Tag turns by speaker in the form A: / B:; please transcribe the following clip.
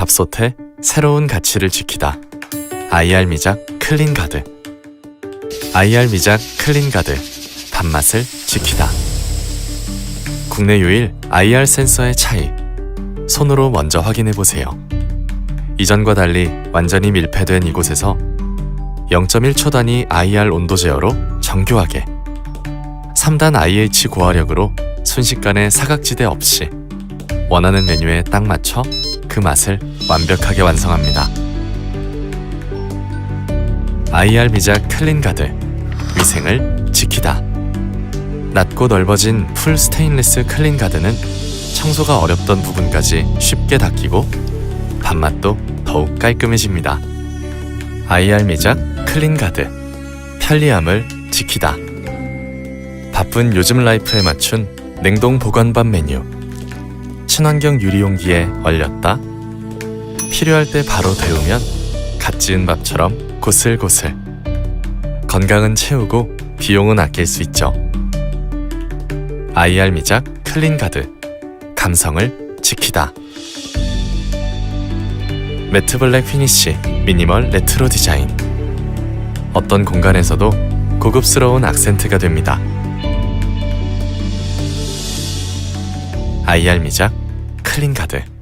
A: 밥솥에 새로운 가치를 지키다. IR 미작 클린 가드. IR 미작 클린 가드. 밥맛을 지키다. 국내 유일 IR 센서의 차이. 손으로 먼저 확인해 보세요. 이전과 달리 완전히 밀폐된 이곳에서 0.1초 단위 IR 온도 제어로 정교하게 3단 IH 고화력으로 순식간에 사각지대 없이 원하는 메뉴에 딱 맞춰 그 맛을 완벽하게 완성합니다. IR 미작 클린 가드 위생을 지키다. 낮고 넓어진 풀 스테인리스 클린 가드는 청소가 어렵던 부분까지 쉽게 닦이고 밥맛도 더욱 깔끔해집니다. IR 미작 클린 가드 편리함을 지키다. 바쁜 요즘 라이프에 맞춘 냉동 보관밥 메뉴 친환경 유리용기에 얼렸다. 필요할 때 바로 데우면 갓 지은 밥처럼 고슬고슬. 건강은 채우고 비용은 아낄 수 있죠. IR 미작 클린 가드. 감성을 지키다. 매트 블랙 피니쉬 미니멀 레트로 디자인. 어떤 공간에서도 고급스러운 악센트가 됩니다. IR 미작 클린 카드.